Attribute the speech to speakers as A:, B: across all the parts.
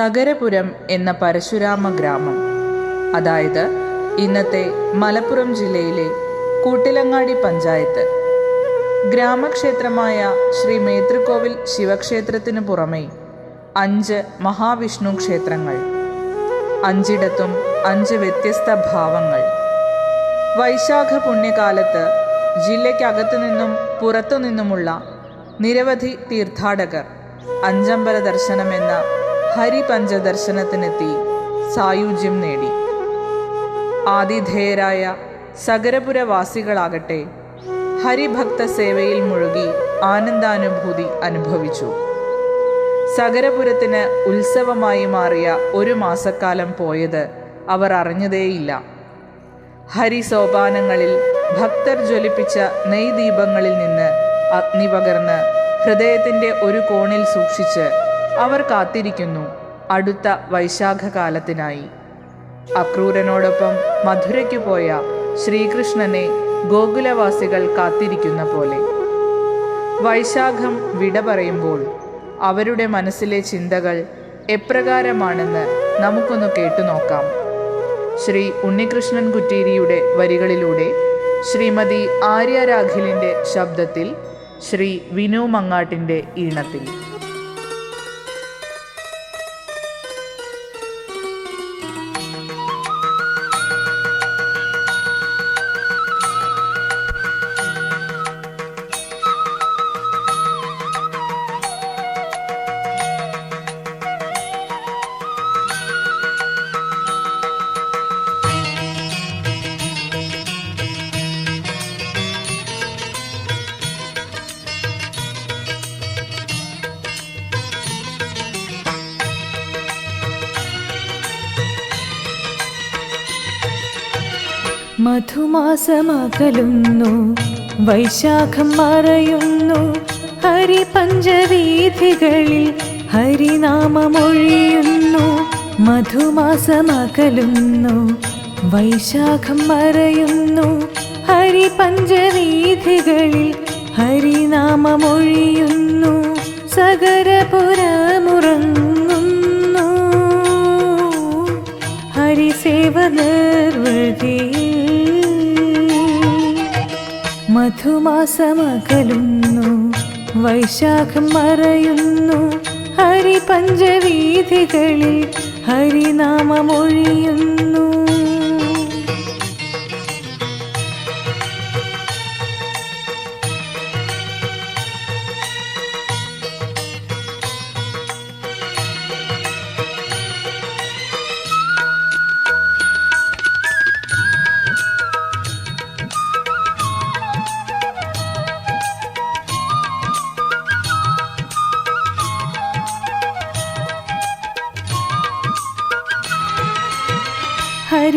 A: തകരപുരം എന്ന പരശുരാമ ഗ്രാമം അതായത് ഇന്നത്തെ മലപ്പുറം ജില്ലയിലെ കൂട്ടിലങ്ങാടി പഞ്ചായത്ത്. ഗ്രാമക്ഷേത്രമായ ശ്രീ മേതൃക്കോവിൽ ശിവക്ഷേത്രത്തിനു പുറമെ അഞ്ച് മഹാവിഷ്ണു ക്ഷേത്രങ്ങൾ. അഞ്ചിടത്തും അഞ്ച് വ്യത്യസ്ത ഭാവങ്ങൾ. വൈശാഖ പുണ്യകാലത്ത് ജില്ലയ്ക്കകത്തു നിന്നും പുറത്തു നിന്നുമുള്ള നിരവധി തീർത്ഥാടകർ അഞ്ചമ്പല ദർശനമെന്ന ഹരിപഞ്ചദർശനത്തിനെത്തി സായുജ്യം നേടി. ആതിഥേയരായ സഗരപുരവാസികളാകട്ടെ ഹരിഭക്ത സേവയിൽ മുഴുകി ആനന്ദാനുഭൂതി അനുഭവിച്ചു. സഗരപുരത്തിന് ഉത്സവമായി മാറിയ ഒരു മാസക്കാലം പോയത് അവർ അറിഞ്ഞതേയില്ല. ഹരിസോപാനങ്ങളിൽ ഭക്തർ ജ്വലിപ്പിച്ച നെയ്ദീപങ്ങളിൽ നിന്ന് അഗ്നി പകർന്ന് ഹൃദയത്തിന്റെ ഒരു കോണിൽ സൂക്ഷിച്ച് അവർ കാത്തിരിക്കുന്നു. അടുത്ത വൈശാഖകാലത്തിനായി. അക്രൂരനോടൊപ്പം മധുരയ്ക്ക് പോയ ശ്രീകൃഷ്ണനെ ഗോകുലവാസികൾ കാത്തിരിക്കുന്ന പോലെ. വൈശാഖം വിട പറയുമ്പോൾ അവരുടെ മനസ്സിലെ ചിന്തകൾ എപ്രകാരമാണെന്ന് നമുക്കൊന്ന് കേട്ടുനോക്കാം ശ്രീ ഉണ്ണികൃഷ്ണൻ കുറ്റീരിയുടെ വരികളിലൂടെ ശ്രീമതി ആര്യ രാഖിലിന്റെ ശബ്ദത്തിൽ ശ്രീ വിനു മങ്ങാട്ടിന്റെ ഈണത്തിൽ.
B: മധുമാസമകലുന്നു വൈശാഖം മറയുന്നു ഹരി പഞ്ചവീഥികളിൽ ഹരിനാമമൊഴിയുന്നു മധുമാസമകലുന്നു വൈശാഖം മറയുന്നു ഹരി പഞ്ചവീഥികളിൽ ഹരിനാമമൊഴിയുന്നു സകരപുരമുറങ്ങുന്നു ഹരിസേവ നിർവൃതിയിൽ മധുമാസമകലുന്നു വൈശാഖം മറയുന്നു. ഹരി പഞ്ചവീഥികളിൽ ഹരിനാമമൊഴിയുന്നു.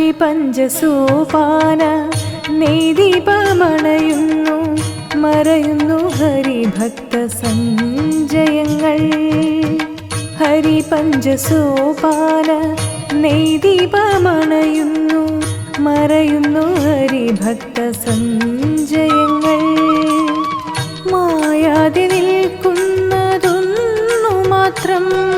B: ഹരിപഞ്ചസോപാന നെയ്ദീപമണയുന്നു മറയുന്നു ഹരിഭക്ത സഞ്ജയങ്ങൾ. ഹരി പഞ്ചസോപാന നെയ്ദീപമണയുന്നു മറയുന്നു ഹരിഭക്ത സഞ്ജയങ്ങൾ. മായാതെ നിൽക്കുന്നതൊന്നു മാത്രം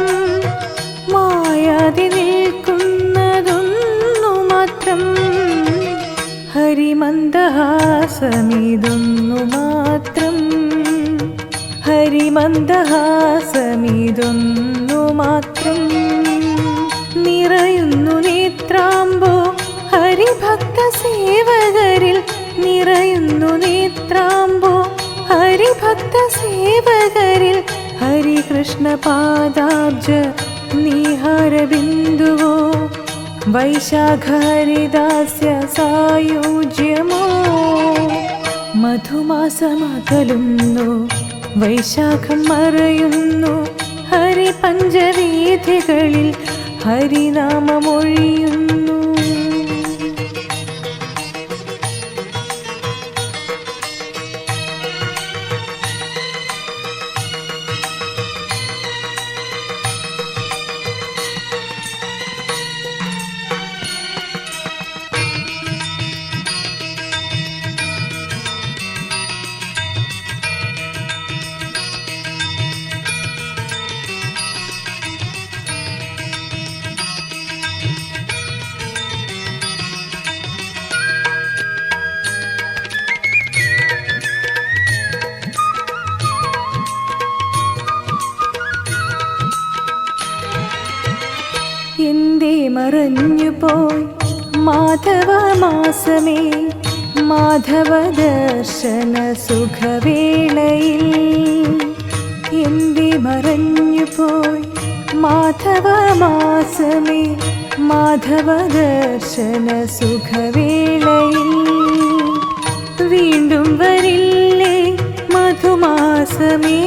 B: ഹരിമന്ദഹാസമിതൊന്നു മാത്രം നിറയുന്നു നേത്രാമ്പോ ഹരിഭക്ത സേവകരിൽ നിറയുന്നു നേത്രാമ്പോ ഹരിഭക്ത സേവകരിൽ ഹരികൃഷ്ണ പാദാബ്ജ നിഹാരബിന്ദുവോ വൈശാഖ ഹരിദാസ്യ സായുജ്യമോ മധുമാസമകലുന്നു വൈശാഖം മറയുന്നു. ഹരി പഞ്ചവീഥികളിൽ ഹരിനാമമൊഴിയുന്നു. എന്തേ മറഞ്ഞു പോയി. മാധവ മാസമേ മാധവ ദർശന സുഖവേളയിൽ എന്തി മറഞ്ഞു പോയി. മാധവ മാസമേ മാധവ ദർശന സുഖവേളയിൽ വീണ്ടും വരില്ലേ മധുമാസമേ.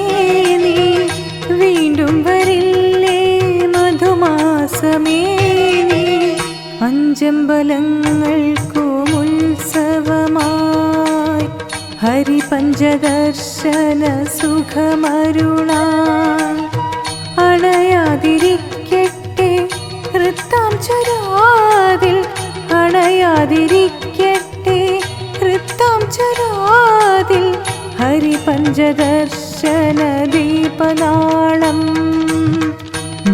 B: അഞ്ചമ്പലങ്ങൾക്കും ഉത്സവമായി ഹരിപഞ്ചദർശന സുഖമരുളാൻ അണയാതിരിക്കട്ടെ വൃത്താം ചൊരാതിൽ അണയാതിരിക്കട്ടെ വൃത്താം ചരാതിൽ ഹരിപഞ്ചദർശന ദീപനാളം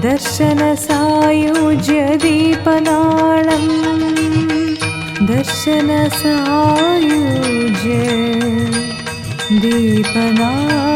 B: दर्शनसायुज्यदीपनाळम्। दर्शनसायुज्य दर्शनसयुज्य